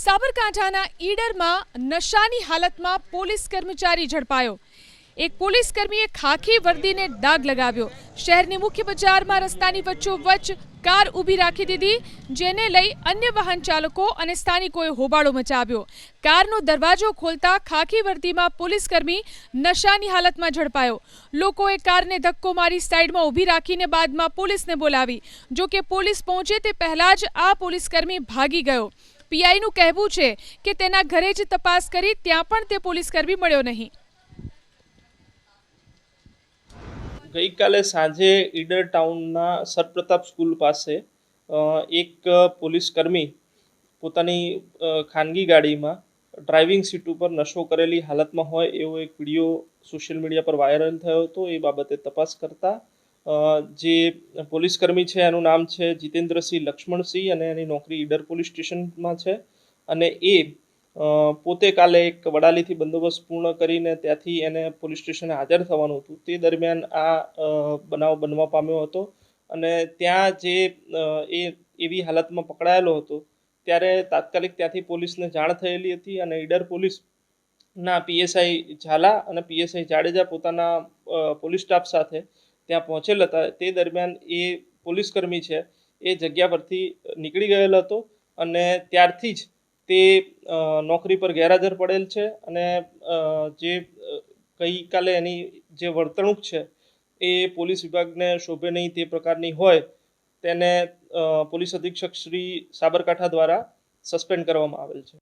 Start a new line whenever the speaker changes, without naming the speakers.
સાબરકાંઠાના ઈડરમાં નશાની હાલતમાં પોલીસ કર્મચારી ઝડપાયો. એક પોલીસ કર્મીએ ખાખી વર્દીને દાગ લગાવ્યો. શહેરની મુખ્ય બજારમાં રસ્તાની વચ્ચોવચ્ચ કાર ઊભી રાખી દીધી, જેને લઈ અન્ય વાહન ચાલકો અને સ્થાનિકોએ હોબાળો મચાવ્યો. કારનો દરવાજો ખોલતા ખાખી વર્દીમાં પોલીસ કર્મી નશાની હાલતમાં ઝડપાયો. લોકોએ કારને ધક્કો મારી સાઈડમાં ઊભી રાખીને બાદમાં પોલીસને બોલાવી. જો કે પોલીસ પહોંચે તે પહેલાં જ આ પોલીસકર્મી ભાગી ગયો. પીઆઈનું કહેવું છે કે તેના ઘરે જ તપાસ કરી ત્યાં પણ તે પોલીસ કર્મી મળ્યો નહીં.
ગઈકાલે સાંજે ઈડર ટાઉનના સરપ્રતાપ સ્કૂલ પાસે એક પોલીસ કર્મી પોતાની ખાનગી ગાડીમાં ડ્રાઇવિંગ સીટ ઉપર નશો કરેલી હાલતમાં હોય એવો એક વીડિયો સોશિયલ મીડિયા પર વાયરલ થયો હતો. એ બાબતે તપાસ કરતા જે પોલીસ કર્મી છે, એનું નામ છે જીતેન્દ્રસિંહ લક્ષ્મણસિંહ અને એની નોકરી ઈડર પોલીસ સ્ટેશનમાં છે. અને એ પોતે કાલે એક વડાલીથી બંદોબસ્ત પૂર્ણ કરીને ત્યાંથી એને પોલીસ સ્ટેશને હાજર થવાનું હતું. તે દરમિયાન આ બનાવ બનવા પામ્યો હતો. અને ત્યાં જે એ એવી હાલતમાં પકડાયેલો હતો, ત્યારે તાત્કાલિક ત્યાંથી પોલીસને જાણ થયેલી હતી અને ઈડર પોલીસના પીએસઆઈ ઝાલા અને પીએસઆઈ જાડેજા પોતાના પોલીસ સ્ટાફ સાથે ત્યાં પહોંચેલ હતા. તે દરમિયાન એ પોલીસકર્મી છે, એ જગ્યા પરથી નીકળી ગયેલ હતો અને ત્યારથી જ તે નોકરી પર ગેરહાજર પડેલ છે અને જે ગઈકાલે એની જે વર્તણૂક છે એ પોલીસ વિભાગને શોભે નહીં તે પ્રકારની હોય તેને પોલીસ અધિક્ષક શ્રી સાબરકાંઠા દ્વારા સસ્પેન્ડ કરવામાં આવેલ છે.